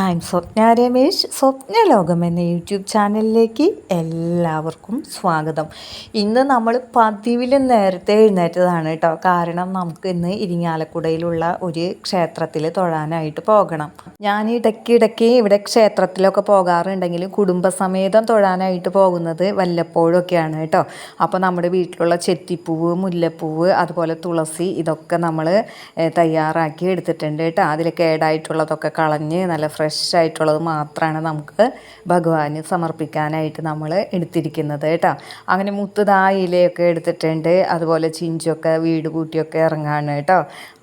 I am Swapna Ramesh Swapna ലോകം എന്ന YouTube ചാനലിലേക്ക് എല്ലാവർക്കും സ്വാഗതം. ഇന്ന് നമ്മൾ പതിവിലും നേരത്തെ എഴുന്നേറ്റതാണ് കേട്ടോ. കാരണം നമുക്ക് ഇന്ന് ഇരിങ്ങാലക്കുടയിലുള്ള ഒരു ക്ഷേത്രത്തിൽ തൊഴാനായിട്ട് പോകണം. ഞാൻ ഇടയ്ക്കിടയ്ക്ക് ഇവിടെ ക്ഷേത്രത്തിലൊക്കെ പോകാറുണ്ടെങ്കിലും കുടുംബസമേതം തൊഴാനായിട്ട് പോകുന്നത് വല്ലപ്പോഴൊക്കെയാണ് കേട്ടോ. അപ്പോൾ നമ്മുടെ വീട്ടിലുള്ള ചെത്തിപ്പൂവ് മുല്ലപ്പൂവ് അതുപോലെ തുളസി ഇതൊക്കെ നമ്മൾ തയ്യാറാക്കി എടുത്തിട്ടുണ്ട് കേട്ടോ. അതിൽ കേടായിട്ടുള്ളതൊക്കെ കളഞ്ഞ് നല്ല ഫ്രഷ് ആയിട്ടുള്ളത് മാത്രമാണ് നമുക്ക് ഭഗവാന് സമർപ്പിക്കാനായിട്ട് നമ്മൾ എടുത്തിരിക്കുന്നത് കേട്ടോ. അങ്ങനെ മുത്തുതാ ഇലയൊക്കെ എടുത്തിട്ടുണ്ട്. അതുപോലെ ചിഞ്ചൊക്കെ വീട് കൂട്ടിയൊക്കെ ഇറങ്ങാണ് കേട്ടോ.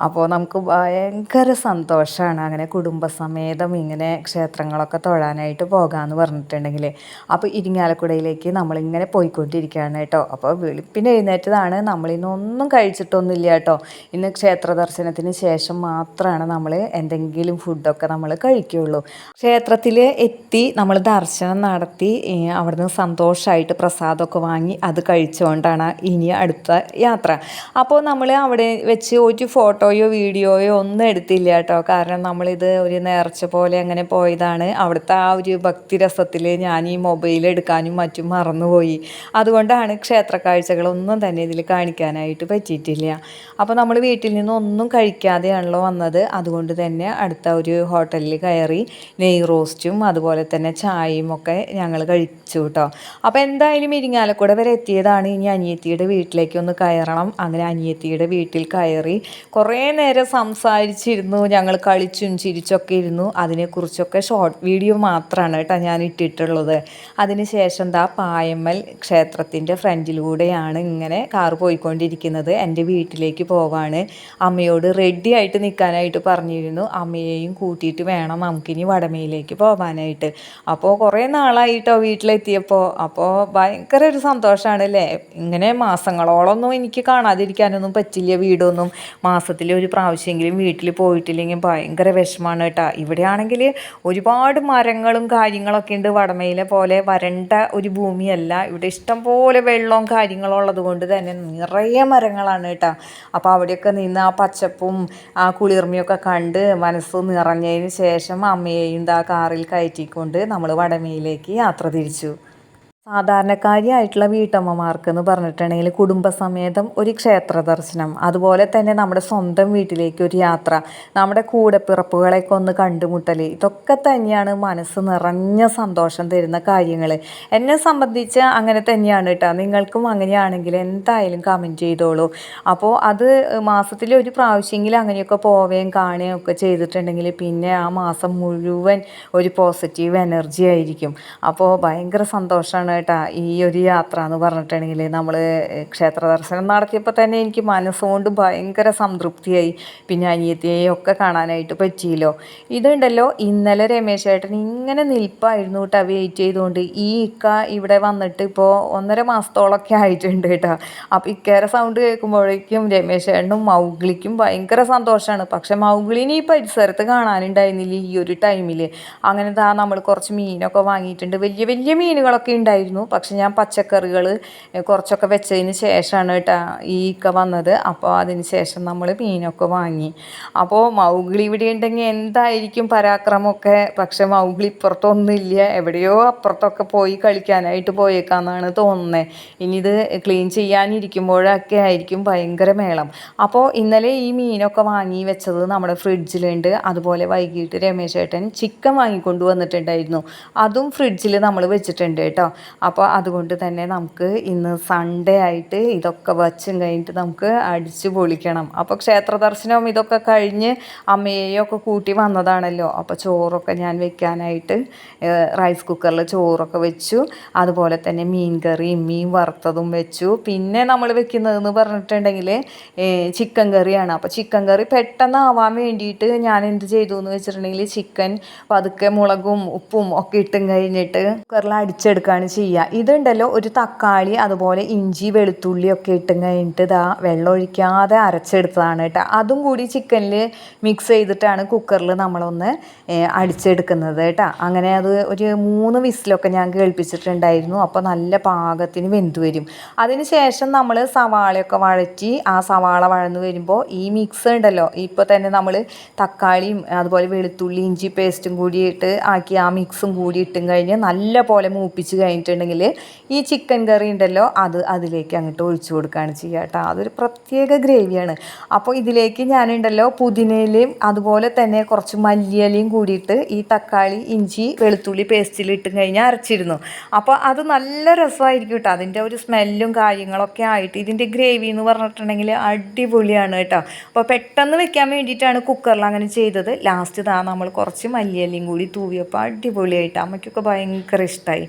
അപ്പോൾ നമുക്ക് ഭയങ്കര സന്തോഷമാണ് അങ്ങനെ കുടുംബസമേതം ഇങ്ങനെ ക്ഷേത്രങ്ങളൊക്കെ തൊഴാനായിട്ട് പോകാമെന്ന് പറഞ്ഞിട്ടുണ്ടെങ്കിൽ അപ്പോൾ ഇരിങ്ങാലക്കുടയിലേക്ക് നമ്മളിങ്ങനെ പോയിക്കൊണ്ടിരിക്കുകയാണ് കേട്ടോ. അപ്പോൾ വെളുപ്പിന് എഴുന്നേറ്റതാണ്. നമ്മളിന്നൊന്നും കഴിച്ചിട്ടൊന്നുമില്ല കേട്ടോ. ഇന്ന് ക്ഷേത്ര ദർശനത്തിന് ശേഷം മാത്രമാണ് നമ്മൾ എന്തെങ്കിലും ഫുഡൊക്കെ നമ്മൾ കഴിക്കുകയുള്ളൂ ക്ഷേത്രത്തിൽ എത്തി നമ്മൾ ദർശനം നടത്തി അവിടുന്ന് സന്തോഷമായിട്ട് പ്രസാദമൊക്കെ വാങ്ങി അത് കഴിച്ചുകൊണ്ടാണ് ഇനി അടുത്ത യാത്ര. അപ്പോൾ നമ്മൾ അവിടെ വെച്ച് ഒരു ഫോട്ടോയോ വീഡിയോയോ ഒന്നും എടുത്തില്ല കേട്ടോ. കാരണം നമ്മളിത് ഒരു നേർച്ച പോലെ അങ്ങനെ പോയതാണ്. അവിടുത്തെ ആ ഒരു ഭക്തിരസത്തിൽ ഞാൻ ഈ മൊബൈൽ എടുക്കാനും മറ്റും മറന്നുപോയി. അതുകൊണ്ടാണ് ക്ഷേത്ര കാഴ്ചകളൊന്നും തന്നെ ഇതിൽ കാണിക്കാനായിട്ട് പറ്റിയിട്ടില്ല. അപ്പോൾ നമ്മൾ വീട്ടിൽ നിന്ന് ഒന്നും കഴിക്കാതെയാണല്ലോ വന്നത്. അതുകൊണ്ട് തന്നെ അടുത്ത ഒരു ഹോട്ടലിൽ കയറി നെയ് റോസ്റ്റും അതുപോലെ തന്നെ ചായയും ഒക്കെ ഞങ്ങൾ കഴിച്ചു കേട്ടോ അപ്പോൾ എന്തായാലും ഇരിങ്ങാലക്കുട വരെ എത്തിയതാണ്. ഇനി അനിയത്തിയുടെ വീട്ടിലേക്ക് ഒന്ന് കയറണം. അങ്ങനെ അനിയത്തിയുടെ വീട്ടിൽ കയറി കുറേ നേരം സംസാരിച്ചിരുന്നു. ഞങ്ങൾ കളിച്ചും ചിരിച്ചൊക്കെ ഇരുന്നു. അതിനെക്കുറിച്ചൊക്കെ ഷോർട്ട് വീഡിയോ മാത്രമാണ് കേട്ടോ ഞാൻ ഇട്ടിട്ടുള്ളത്. അതിനുശേഷം ദാ പായമ്മൽ ക്ഷേത്രത്തിന്റെ ഫ്രണ്ടിലൂടെയാണ് ഇങ്ങനെ കാർ പോയിക്കൊണ്ടിരിക്കുന്നത്. എന്റെ വീട്ടിലേക്ക് പോവാണ്. അമ്മയോട് റെഡി ആയിട്ട് നിൽക്കാനായിട്ട് പറഞ്ഞിരുന്നു. അമ്മയെയും കൂട്ടിയിട്ട് വേണം നമുക്കിനി വടമയിലേക്ക് പോകാനായിട്ട് അപ്പോൾ കുറേ നാളായിട്ടോ വീട്ടിലെത്തിയപ്പോൾ അപ്പോൾ ഭയങ്കര ഒരു സന്തോഷമാണ് അല്ലേ ഇങ്ങനെ മാസങ്ങളോളൊന്നും എനിക്ക് കാണാതിരിക്കാനൊന്നും പറ്റില്ല വീടൊന്നും. മാസത്തിൽ ഒരു പ്രാവശ്യമെങ്കിലും വീട്ടിൽ പോയിട്ടില്ലെങ്കിൽ ഭയങ്കര വിഷമമാണ് കേട്ടോ. ഇവിടെയാണെങ്കിൽ ഒരുപാട് മരങ്ങളും കാര്യങ്ങളൊക്കെ ഉണ്ട് വടമയിലെ പോലെ വരണ്ട ഒരു ഭൂമിയല്ല. ഇവിടെ ഇഷ്ടം പോലെ വെള്ളവും കാര്യങ്ങളും ഉള്ളത് കൊണ്ട് തന്നെ നിറയെ മരങ്ങളാണ് കേട്ടോ. അപ്പോൾ അവിടെയൊക്കെ നിന്ന് ആ പച്ചപ്പും ആ കുളിർമയൊക്കെ കണ്ട് മനസ്സ് നിറഞ്ഞതിന് ശേഷം അമ്മയെയും ദാ കാറിൽ കയറ്റിക്കൊണ്ട് നമ്മൾ വടമയിലേക്ക് യാത്ര തിരിച്ചു. സാധാരണക്കാരിയായിട്ടുള്ള വീട്ടമ്മമാർക്ക് എന്ന് പറഞ്ഞിട്ടുണ്ടെങ്കിൽ കുടുംബസമേതം ഒരു ക്ഷേത്ര ദർശനം അതുപോലെ തന്നെ നമ്മുടെ സ്വന്തം വീട്ടിലേക്ക് ഒരു യാത്ര നമ്മുടെ കൂടെപ്പിറപ്പുകളെയൊക്കെ ഒന്ന് കണ്ടുമുട്ടൽ ഇതൊക്കെ തന്നെയാണ് മനസ്സ് നിറഞ്ഞ സന്തോഷം തരുന്ന കാര്യങ്ങൾ. എന്നെ സംബന്ധിച്ച് അങ്ങനെ തന്നെയാണ് കേട്ടോ. നിങ്ങൾക്കും അങ്ങനെയാണെങ്കിൽ എന്തായാലും കമന്റ് ചെയ്തോളൂ. അപ്പോൾ അത് മാസത്തിൽ ഒരു പ്രാവശ്യമെങ്കിലും അങ്ങനെയൊക്കെ പോവുകയും കാണുകയും ഒക്കെ ചെയ്തിട്ടുണ്ടെങ്കിൽ പിന്നെ ആ മാസം മുഴുവൻ ഒരു പോസിറ്റീവ് എനർജി ആയിരിക്കും. അപ്പോൾ ഭയങ്കര സന്തോഷമാണ് കേട്ടോ ഈ ഒരു യാത്ര എന്ന് പറഞ്ഞിട്ടുണ്ടെങ്കിൽ നമ്മൾ ക്ഷേത്ര ദർശനം നടത്തിയപ്പോൾ തന്നെ എനിക്ക് മനസ്സുകൊണ്ട് ഭയങ്കര സംതൃപ്തിയായി. പിന്നെ അനിയത്തിയെയും ഒക്കെ കാണാനായിട്ട് പറ്റിയല്ലോ. ഇതുണ്ടല്ലോ ഇന്നലെ രമേശ് ചേട്ടൻ ഇങ്ങനെ നിൽപ്പായിരുന്നു കേട്ടോ വെയിറ്റ് ചെയ്തുകൊണ്ട് ഈ ഇക്ക ഇവിടെ വന്നിട്ട് ഇപ്പോൾ ഒന്നര മാസത്തോളമൊക്കെ ആയിട്ടുണ്ട് കേട്ടോ അപ്പോൾ ഇക്കേറെ സൗണ്ട് കേൾക്കുമ്പോഴേക്കും രമേശ് ചേട്ടനും മൗഗ്ലിക്കും ഭയങ്കര സന്തോഷമാണ് പക്ഷെ മൗഗ്ലിനെ ഈ പരിസരത്ത് കാണാനുണ്ടായിരുന്നില്ല ഈ ഒരു ടൈമിൽ അങ്ങനെ താ നമ്മൾ കുറച്ച് മീനൊക്കെ വാങ്ങിയിട്ടുണ്ട്. വലിയ വലിയ മീനുകളൊക്കെ ഉണ്ടായിരുന്നു. പക്ഷെ ഞാൻ പച്ചക്കറികൾ കുറച്ചൊക്കെ വെച്ചതിന് ശേഷമാണ് കേട്ടോ ഈ ഇക്ക വന്നത്. അപ്പോൾ അതിന് ശേഷം നമ്മൾ മീനൊക്കെ വാങ്ങി. അപ്പോൾ മൗഗ്ലി ഇവിടെ ഉണ്ടെങ്കിൽ എന്തായിരിക്കും പരാക്രമമൊക്കെ? പക്ഷെ മൗഗ്ലി ഇപ്പുറത്തൊന്നുമില്ല എവിടെയോ അപ്പുറത്തൊക്കെ പോയി കളിക്കാനായിട്ട് പോയേക്കാന്നാണ് തോന്നുന്നത് ഇനി ഇത് ക്ലീൻ ചെയ്യാനിരിക്കുമ്പോഴൊക്കെ ആയിരിക്കും ഭയങ്കര മേളം. അപ്പോൾ ഇന്നലെ ഈ മീനൊക്കെ വാങ്ങി വെച്ചത് നമ്മുടെ ഫ്രിഡ്ജിലുണ്ട്. അതുപോലെ വൈകിട്ട് രമേശ് ചേട്ടൻ ചിക്കൻ വാങ്ങിക്കൊണ്ട് വന്നിട്ടുണ്ടായിരുന്നു. അതും ഫ്രിഡ്ജിൽ നമ്മൾ വെച്ചിട്ടുണ്ട് കേട്ടോ. അപ്പോൾ അതുകൊണ്ട് തന്നെ നമുക്ക് ഇന്ന് സൺഡേ ആയിട്ട് ഇതൊക്കെ വച്ചും കഴിഞ്ഞിട്ട് നമുക്ക് അടിച്ചു പൊളിക്കണം. അപ്പോൾ ക്ഷേത്ര ദർശനവും ഇതൊക്കെ കഴിഞ്ഞ് അമ്മയെയും ഒക്കെ കൂട്ടി വന്നതാണല്ലോ. അപ്പോൾ ചോറൊക്കെ ഞാൻ വെക്കാനായിട്ട് റൈസ് കുക്കറിൽ ചോറൊക്കെ വെച്ചു. അതുപോലെ തന്നെ മീൻ കറിയും മീൻ വറുത്തതും വെച്ചു. പിന്നെ നമ്മൾ വെക്കുന്നതെന്ന് പറഞ്ഞിട്ടുണ്ടെങ്കിൽ ചിക്കൻ കറിയാണ്. അപ്പോൾ ചിക്കൻ കറി പെട്ടെന്ന് ആവാൻ വേണ്ടിയിട്ട് ഞാൻ എന്ത് ചെയ്തു എന്ന് വെച്ചിട്ടുണ്ടെങ്കിൽ ചിക്കൻ പതുക്കെ മുളകും ഉപ്പും ഒക്കെ ഇട്ടും കഴിഞ്ഞിട്ട് കുക്കറിൽ അടിച്ചെടുക്കുകയാണ് ചെയ്യുക. ഇതുണ്ടല്ലോ ഒരു തക്കാളി അതുപോലെ ഇഞ്ചി വെളുത്തുള്ളി ഒക്കെ ഇട്ട് കഴിഞ്ഞിട്ട് ഇതാ വെള്ളം ഒഴിക്കാതെ അരച്ചെടുത്തതാണ് കേട്ടോ. അതും കൂടി ചിക്കനിൽ മിക്സ് ചെയ്തിട്ടാണ് കുക്കറിൽ നമ്മളൊന്ന് അടിച്ചെടുക്കുന്നത് കേട്ടോ. അങ്ങനെ അത് ഒരു മൂന്ന് വിസിലൊക്കെ ഞാൻ കേൾപ്പിച്ചിട്ടുണ്ടായിരുന്നു. അപ്പോൾ നല്ല പാകത്തിന് വെന്ത് വരും. അതിന് ശേഷം നമ്മൾ സവാളയൊക്കെ വഴറ്റി ആ സവാള വഴന്ന് വരുമ്പോൾ ഈ മിക്സ് ഉണ്ടല്ലോ ഇപ്പോൾ തന്നെ നമ്മൾ തക്കാളിയും അതുപോലെ വെളുത്തുള്ളി ഇഞ്ചി പേസ്റ്റും കൂടിയിട്ട് ആക്കി ആ മിക്സും കൂടി ഇട്ടും കഴിഞ്ഞ് നല്ല പോലെ മൂപ്പിച്ച് കഴിഞ്ഞിട്ടുണ്ടെങ്കിൽ ഈ ചിക്കൻ കറി ഉണ്ടല്ലോ അത് അതിലേക്ക് അങ്ങോട്ട് ഒഴിച്ചു കൊടുക്കുകയാണ് ചെയ്യുക കേട്ടോ. അതൊരു പ്രത്യേക ഗ്രേവിയാണ് അപ്പോൾ ഇതിലേക്ക് ഞാനുണ്ടല്ലോ പുതിനയിലയും അതുപോലെ തന്നെ കുറച്ച് മല്ലിയലയും കൂടിയിട്ട് ഈ തക്കാളി ഇഞ്ചി വെളുത്തുള്ളി പേസ്റ്റിൽ ഇട്ടും കഴിഞ്ഞാൽ അരച്ചിരുന്നു അപ്പോൾ അത് നല്ല രസമായിരിക്കും കേട്ടോ. അതിന്റെ ഒരു സ്മെല്ലും കാര്യങ്ങളൊക്കെ ആയിട്ട് ഇതിന്റെ ഗ്രേവി എന്ന് പറഞ്ഞിട്ടുണ്ടെങ്കിൽ അടിപൊളിയാണ് കേട്ടോ. അപ്പോൾ പെട്ടെന്ന് വെക്കാൻ വേണ്ടിയിട്ടാണ് കുക്കറിൽ അങ്ങനെ ചെയ്തത്. ലാസ്റ്റ് ഇതാ നമ്മൾ കുറച്ച് മല്ലിയലയും കൂടി തൂവിയപ്പോൾ അടിപൊളിയായിട്ട് അമ്മയ്ക്കൊക്കെ ഭയങ്കര ഇഷ്ടമായി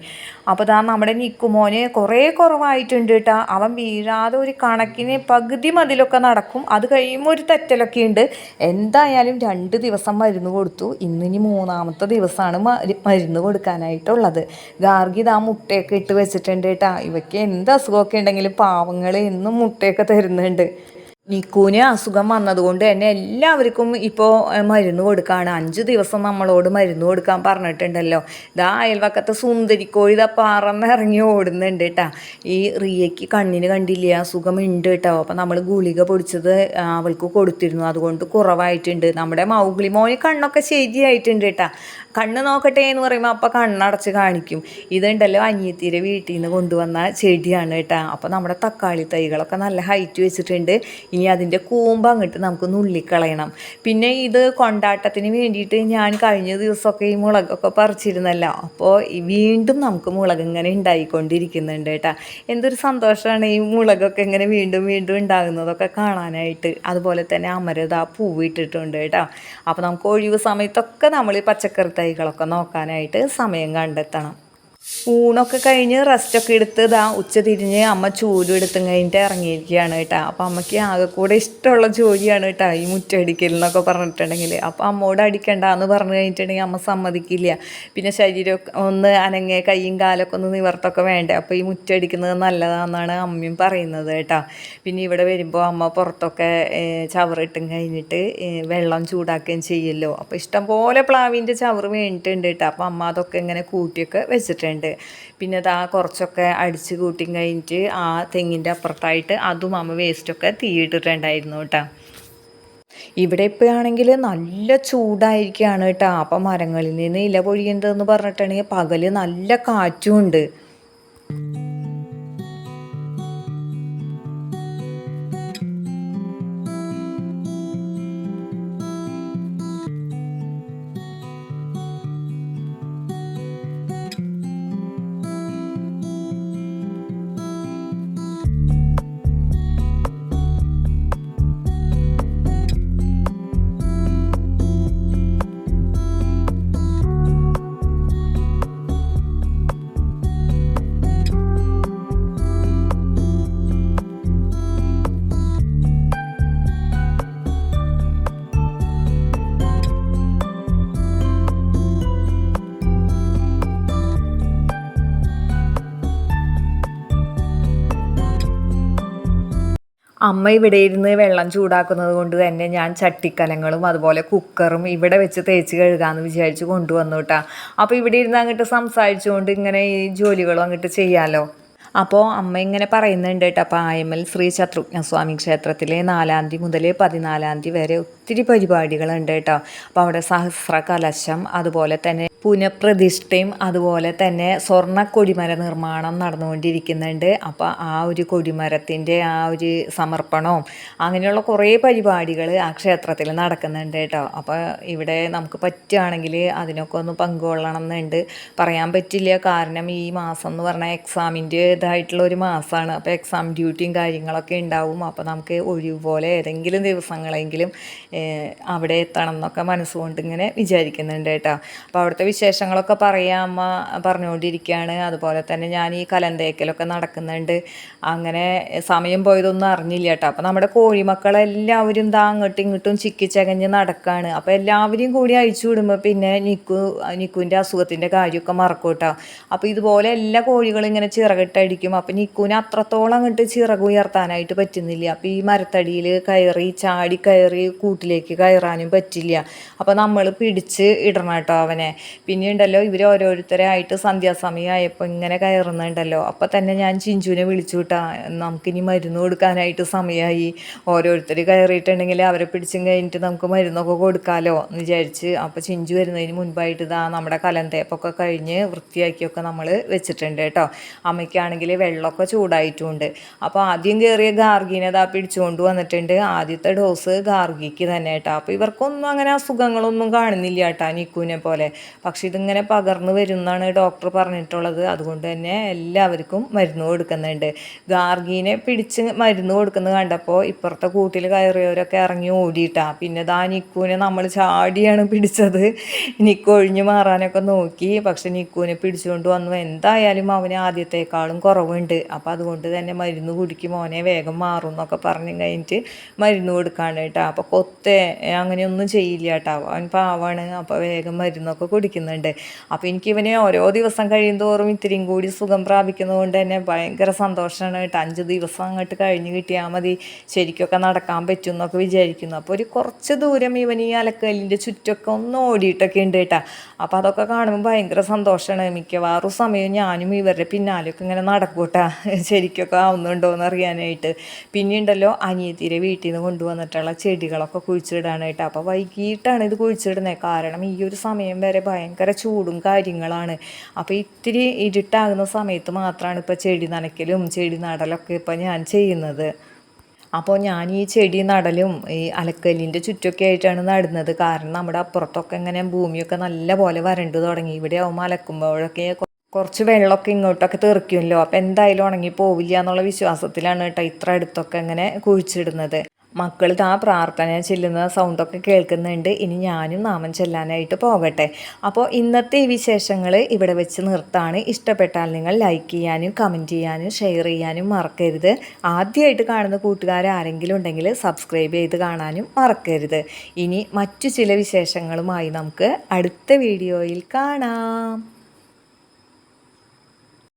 അപ്പോൾ ഇതാ നമ്മുടെ നിക്കുമോന് കുറേ കുറവായിട്ടുണ്ട് കേട്ടോ അവൻ വീഴാതെ ഒരു കണക്കിന് പകുതി മതിലൊക്കെ നടക്കും. അത് കഴിയുമ്പോൾ ഒരു തെറ്റലൊക്കെ ഉണ്ട്. എന്തായാലും രണ്ട് ദിവസം മരുന്ന് കൊടുത്തു. ഇന്നിനി മൂന്നാമത്തെ ദിവസമാണ് മരുന്ന് കൊടുക്കാനായിട്ടുള്ളത്. ഗാർഗി ഇതാ മുട്ടയൊക്കെ ഇട്ട് വെച്ചിട്ടുണ്ട് കേട്ടോ ഇവയ്ക്ക് എന്ത് അസുഖമൊക്കെ ഉണ്ടെങ്കിലും പാവങ്ങൾ എന്നും മുട്ടയൊക്കെ തരുന്നുണ്ട്. നിക്കൂന് അസുഖം വന്നതുകൊണ്ട് തന്നെ എല്ലാവർക്കും ഇപ്പോൾ മരുന്ന് കൊടുക്കുകയാണ് അഞ്ച് ദിവസം നമ്മളോട് മരുന്ന് കൊടുക്കാൻ പറഞ്ഞിട്ടുണ്ടല്ലോ. ഇതാ അയൽവക്കത്തെ സുന്ദരിക്കോഴി ഇതാ പറന്ന് ഇറങ്ങി ഓടുന്നുണ്ട് കേട്ടാ ഈ റിയയ്ക്ക് കണ്ണിന് കണ്ടില്ല അസുഖമുണ്ട് കേട്ടോ അപ്പം നമ്മൾ ഗുളിക പൊടിച്ചത് അവൾക്ക് കൊടുത്തിരുന്നു. അതുകൊണ്ട് കുറവായിട്ടുണ്ട്. നമ്മുടെ മൗഗ്ലി മോന് കണ്ണൊക്കെ ശരിയായിട്ടുണ്ട് കേട്ടാ കണ്ണ് നോക്കട്ടെ എന്ന് പറയുമ്പോൾ അപ്പം കണ്ണടച്ച് കാണിക്കും. ഇതുണ്ടല്ലോ അനിയത്തിയുടെ വീട്ടിൽ നിന്ന് കൊണ്ടുവന്ന ചെടിയാണ് കേട്ടോ അപ്പോൾ നമ്മുടെ തക്കാളി തൈകളൊക്കെ നല്ല ഹൈറ്റ് വെച്ചിട്ടുണ്ട്. ഇനി അതിന്റെ കൂമ്പ് അങ്ങോട്ട് നമുക്ക് നുള്ളിക്കളയണം. പിന്നെ ഇത് കൊണ്ടാട്ടത്തിന് വേണ്ടിയിട്ട് ഞാൻ കഴിഞ്ഞ ദിവസമൊക്കെ ഈ മുളകൊക്കെ പറിച്ചിരുന്നല്ലോ. അപ്പോൾ വീണ്ടും നമുക്ക് മുളക് ഇങ്ങനെ ഉണ്ടായിക്കൊണ്ടിരിക്കുന്നുണ്ട് കേട്ടോ. എന്തൊരു സന്തോഷമാണ് ഈ മുളകൊക്കെ ഇങ്ങനെ വീണ്ടും വീണ്ടും ഉണ്ടാകുന്നതൊക്കെ കാണാനായിട്ട്. അതുപോലെ തന്നെ അമരത പൂവിട്ടിട്ടുണ്ട് കേട്ടോ. അപ്പോൾ നമുക്ക് ഒഴിവ് സമയത്തൊക്കെ നമ്മൾ ഈ പച്ചക്കറി തൈകളൊക്കെ നോക്കാനായിട്ട് സമയം കണ്ടെത്തണം. ഊണൊക്കെ കഴിഞ്ഞ് റെസ്റ്റൊക്കെ എടുത്ത് ഇതാ ഉച്ച തിരിഞ്ഞ് അമ്മ ചൂലും എടുത്തും കഴിഞ്ഞിട്ട് ഇറങ്ങിയിരിക്കുകയാണ് കേട്ടോ. അപ്പോൾ അമ്മയ്ക്ക് ആകെ കൂടെ ഇഷ്ടമുള്ള ജോലിയാണ് കേട്ടോ ഈ മുറ്റടിക്കൽ എന്നൊക്കെ പറഞ്ഞിട്ടുണ്ടെങ്കിൽ. അപ്പോൾ അമ്മോട് അടിക്കണ്ട എന്ന് പറഞ്ഞു കഴിഞ്ഞിട്ടുണ്ടെങ്കിൽ അമ്മ സമ്മതിക്കില്ല. പിന്നെ ശരീരമൊക്കെ ഒന്ന് അനങ്ങ കൈയും കാലൊക്കെ ഒന്ന് നിവർത്തൊക്കെ വേണ്ടേ. അപ്പോൾ ഈ മുറ്റടിക്കുന്നത് നല്ലതാണെന്നാണ് അമ്മയും പറയുന്നത് കേട്ടോ. പിന്നെ ഇവിടെ വരുമ്പോൾ അമ്മ പുറത്തൊക്കെ ചവറിട്ടും കഴിഞ്ഞിട്ട് വെള്ളം ചൂടാക്കുകയും ചെയ്യുമല്ലോ. അപ്പോൾ ഇഷ്ടംപോലെ പ്ലാവിന്റെ ചവറ് വേണ്ടിയിട്ടുണ്ട് കേട്ടോ. അപ്പോൾ അമ്മ അതൊക്കെ ഇങ്ങനെ കൂട്ടിയൊക്കെ വെച്ചിട്ടുണ്ട്. പിന്നെ അത് ആ കുറച്ചൊക്കെ അടിച്ച് കൂട്ടി കഴിഞ്ഞിട്ട് ആ തെങ്ങിന്റെ അപ്പുറത്തായിട്ട് അതും അമ്മ വേസ്റ്റൊക്കെ തീയിട്ടിട്ടുണ്ടായിരുന്നു കേട്ടോ. ഇവിടെ ഇപ്പോഴാണെങ്കിൽ നല്ല ചൂടായിരിക്കുകയാണ് കേട്ടോ. അപ്പം മരങ്ങളിൽ നിന്ന് ഇല പൊഴിയുന്നതെന്ന് പറഞ്ഞിട്ടുണ്ടെങ്കിൽ പകൽ നല്ല കാറ്റും ഉണ്ട്. അമ്മ ഇവിടെ ഇരുന്ന് വെള്ളം ചൂടാക്കുന്നത് കൊണ്ട് തന്നെ ഞാൻ ചട്ടിക്കലങ്ങളും അതുപോലെ കുക്കറും ഇവിടെ വെച്ച് തേച്ച് കഴുകാമെന്ന് വിചാരിച്ച് കൊണ്ടുവന്നു കേട്ടാ. അപ്പോൾ ഇവിടെ ഇരുന്ന് അങ്ങോട്ട് സംസാരിച്ചുകൊണ്ട് ഇങ്ങനെ ഈ ജോലികളും അങ്ങോട്ട് ചെയ്യാമല്ലോ അപ്പോൾ അമ്മ ഇങ്ങനെ പറയുന്നുണ്ട് കേട്ടോ. അപ്പോൾ ആയമൽ ശ്രീ ശത്രുഘ്നസ്വാമി ക്ഷേത്രത്തിലെ നാലാം തീയതി മുതൽ പതിനാലാം തീയതി വരെ ഒത്തിരി പരിപാടികളുണ്ട് കേട്ടോ. അപ്പോൾ അവിടെ സഹസ്ര കലശം അതുപോലെ തന്നെ പുനഃപ്രതിഷ്ഠയും അതുപോലെ തന്നെ സ്വർണ കൊടിമര നിർമ്മാണം നടന്നുകൊണ്ടിരിക്കുന്നുണ്ട്. അപ്പോൾ ആ ഒരു കൊടിമരത്തിന്റെ ആ ഒരു സമർപ്പണവും അങ്ങനെയുള്ള കുറേ പരിപാടികൾ ആ ക്ഷേത്രത്തിൽ നടക്കുന്നുണ്ട് കേട്ടോ. അപ്പോൾ ഇവിടെ നമുക്ക് പറ്റുകയാണെങ്കിൽ അതിനൊക്കെ ഒന്ന് പങ്കുകൊള്ളണം എന്നുണ്ട്. പറയാൻ പറ്റില്ല. കാരണം ഈ മാസം എന്ന് പറഞ്ഞാൽ എക്സാമിന്റെ ഇതായിട്ടുള്ള ഒരു മാസമാണ് അപ്പോൾ എക്സാം ഡ്യൂട്ടിയും കാര്യങ്ങളൊക്കെ ഉണ്ടാവും. അപ്പോൾ നമുക്ക് ഒഴിവ് പോലെ ഏതെങ്കിലും ദിവസങ്ങളെങ്കിലും അവിടെ എത്തണം എന്നൊക്കെ മനസ്സുകൊണ്ട് ഇങ്ങനെ വിചാരിക്കുന്നുണ്ട് കേട്ടോ. അപ്പോൾ അവിടുത്തെ വിശേഷങ്ങളൊക്കെ പറയാൻ അമ്മ പറഞ്ഞുകൊണ്ടിരിക്കുകയാണ് അതുപോലെ തന്നെ ഞാൻ ഈ കലന്തേക്കലൊക്കെ നടക്കുന്നുണ്ട്. അങ്ങനെ സമയം പോയതൊന്നും അറിഞ്ഞില്ല കേട്ടോ. അപ്പോൾ നമ്മുടെ കോഴിമക്കളെല്ലാവരും ദാ അങ്ങോട്ടും ഇങ്ങോട്ടും ചിക്കിച്ചകഞ്ഞ് നടക്കുകയാണ് അപ്പോൾ എല്ലാവരെയും കൂടി അഴിച്ചു വിടുമ്പോൾ പിന്നെ നിക്കു നിക്കുവിന്റെ അസുഖത്തിന്റെ കാര്യമൊക്കെ മറക്കും കേട്ടോ. അപ്പോൾ ഇതുപോലെ എല്ലാ കോഴികളും ഇങ്ങനെ ചിറകിട്ടടിക്കും അപ്പം നിക്കൂന് അത്രത്തോളം അങ്ങോട്ട് ചിറക് ഉയർത്താനായിട്ട് പറ്റുന്നില്ല. അപ്പം ഈ മരത്തടിയിൽ കയറി ചാടി കയറി കൂട്ടിലേക്ക് കയറാനും പറ്റില്ല. അപ്പം നമ്മൾ പിടിച്ച് ഇടണം കേട്ടോ അവനെ. പിന്നെ ഉണ്ടല്ലോ ഇവർ ഓരോരുത്തരായിട്ട് സന്ധ്യാസമയമായപ്പോൾ ഇങ്ങനെ കയറുന്നുണ്ടല്ലോ. അപ്പം തന്നെ ഞാൻ ചിഞ്ചുവിനെ വിളിച്ചു വിട്ടാ നമുക്കിനി മരുന്ന് കൊടുക്കാനായിട്ട് സമയമായി ഓരോരുത്തർ കയറിയിട്ടുണ്ടെങ്കിൽ അവരെ പിടിച്ചും കഴിഞ്ഞിട്ട് നമുക്ക് മരുന്നൊക്കെ കൊടുക്കാമല്ലോ എന്ന് വിചാരിച്ച് അപ്പോൾ ചിഞ്ചു വരുന്നതിന് മുൻപായിട്ട് ഇതാ നമ്മുടെ കലന്തേപ്പൊക്കെ കഴിഞ്ഞ് വൃത്തിയാക്കിയൊക്കെ നമ്മൾ വെച്ചിട്ടുണ്ട് കേട്ടോ. അമ്മയ്ക്കാണെങ്കിൽ വെള്ളമൊക്കെ ചൂടായിട്ടുമുണ്ട് അപ്പോൾ ആദ്യം കയറിയ ഗാർഗീനെ ഇതാ പിടിച്ചുകൊണ്ട് വന്നിട്ടുണ്ട്. ആദ്യത്തെ ഡോസ് ഗാർഗിക്ക് തന്നെ കേട്ടോ. അപ്പോൾ ഇവർക്കൊന്നും അങ്ങനെ അസുഖങ്ങളൊന്നും കാണുന്നില്ല കേട്ടോ നിക്കുവിനെ പോലെ. പക്ഷെ ഇതിങ്ങനെ പകർന്നു വരുമെന്നാണ് ഡോക്ടർ പറഞ്ഞിട്ടുള്ളത്. അതുകൊണ്ട് തന്നെ എല്ലാവർക്കും മരുന്ന് കൊടുക്കുന്നുണ്ട്. ഗാർഗീനെ പിടിച്ച് മരുന്ന് കൊടുക്കുന്നത് കണ്ടപ്പോൾ ഇപ്പുറത്തെ കൂട്ടിൽ കയറിയവരൊക്കെ ഇറങ്ങി ഓടിയിട്ടാ പിന്നെ ദാ നിക്കുവിനെ നമ്മൾ ചാടിയാണ് പിടിച്ചത്. നിക്കു ഒഴിഞ്ഞു മാറാനൊക്കെ നോക്കി. പക്ഷെ നിക്കുവിനെ പിടിച്ചുകൊണ്ട് വന്നു. എന്തായാലും അവന് ആദ്യത്തേക്കാളും കുറവുണ്ട്. അപ്പം അതുകൊണ്ട് തന്നെ മരുന്ന് കുടിക്കും മോനെ വേഗം മാറും എന്നൊക്കെ പറഞ്ഞു കഴിഞ്ഞിട്ട് മരുന്ന് കൊടുക്കാണ് കേട്ടോ. അപ്പോൾ കൊത്തെ അങ്ങനെയൊന്നും ചെയ്യില്ല കേട്ടോ. അവൻ പാവാണ് അപ്പോൾ വേഗം മരുന്നൊക്കെ കുടിക്കുന്നുണ്ട്. അപ്പോൾ എനിക്ക് ഇവനെ ഓരോ ദിവസം കഴിയും തോറും ഇത്തിരിയും കൂടി സുഖം പ്രാപിക്കുന്നതുകൊണ്ട് തന്നെ ഭയങ്കര സന്തോഷമാണ് കേട്ടോ. അഞ്ച് ദിവസം അങ്ങോട്ട് കഴിഞ്ഞ് കിട്ടിയാൽ മതി. ശരിക്കൊക്കെ നടക്കാൻ പറ്റും എന്നൊക്കെ വിചാരിക്കുന്നു. അപ്പോൾ ഒരു കുറച്ച് ദൂരം ഇവൻ ഈ അലക്കല്ലിന്റെ ചുറ്റൊക്കെ ഒന്ന് ഓടിയിട്ടൊക്കെ ഉണ്ട് കേട്ടോ. അപ്പോൾ അതൊക്കെ കാണുമ്പോൾ ഭയങ്കര സന്തോഷമാണ് മിക്കവാറും സമയം ഞാനും ഇവരുടെ പിന്നാലെയൊക്കെ ഇങ്ങനെ നടക്കൂട്ടാ. ശരിക്കൊക്കെ ആവുന്നുണ്ടോ എന്ന് അറിയാനായിട്ട് പിന്നെയുണ്ടല്ലോ അനിയത്തിരെ വീട്ടിൽ നിന്ന് കൊണ്ടുവന്നിട്ടുള്ള ചെടികളൊക്കെ കുഴിച്ചിടാനായിട്ട്. അപ്പോൾ വൈകിട്ടാണ് ഇത് കുഴിച്ചിടുന്നത് കാരണം ഈ ഒരു സമയം വരെ ഭയങ്കര ചൂടും കാര്യങ്ങളാണ്. അപ്പോൾ ഇത്തിരി ഇരുട്ടാകുന്ന സമയത്ത് മാത്രമാണ് ഇപ്പോൾ ചെടി നനയ്ക്കലും ചെടി നടലൊക്കെ ഇപ്പോൾ ഞാൻ ചെയ്യുന്നത്. അപ്പോൾ ഞാൻ ഈ ചെടി നടലും ഈ അലക്കല്ലിന്റെ ചുറ്റൊക്കെ ആയിട്ടാണ് നടുന്നത്. കാരണം നമ്മുടെ അപ്പുറത്തൊക്കെ ഇങ്ങനെ ഭൂമിയൊക്കെ നല്ല പോലെ വരണ്ടു തുടങ്ങി. ഇവിടെ ആവുമ്പോൾ അലക്കുമ്പോഴൊക്കെ കുറച്ച് വെള്ളമൊക്കെ ഇങ്ങോട്ടൊക്കെ തെറിക്കുമല്ലോ. അപ്പോൾ എന്തായാലും ഉണങ്ങി പോവില്ല എന്നുള്ള വിശ്വാസത്തിലാണ് കേട്ടോ ഇത്ര അടുത്തൊക്കെ ഇങ്ങനെ കുഴിച്ചിടുന്നത്. മക്കൾ ആ പ്രാർത്ഥന ചെല്ലുന്ന സൗണ്ടൊക്കെ കേൾക്കുന്നുണ്ട്. ഇനി ഞാനും നാമം ചെല്ലാനായിട്ട് പോകട്ടെ. അപ്പോൾ ഇന്നത്തെ ഈ വിശേഷങ്ങൾ ഇവിടെ വെച്ച് നിർത്താണ്. ഇഷ്ടപ്പെട്ടാൽ നിങ്ങൾ ലൈക്ക് ചെയ്യാനും കമന്റ് ചെയ്യാനും ഷെയർ ചെയ്യാനും മറക്കരുത്. ആദ്യമായിട്ട് കാണുന്ന കൂട്ടുകാർ ആരെങ്കിലും ഉണ്ടെങ്കിൽ സബ്സ്ക്രൈബ് ചെയ്ത് കാണാനും മറക്കരുത്. ഇനി മറ്റു ചില വിശേഷങ്ങളുമായി നമുക്ക് അടുത്ത വീഡിയോയിൽ കാണാം.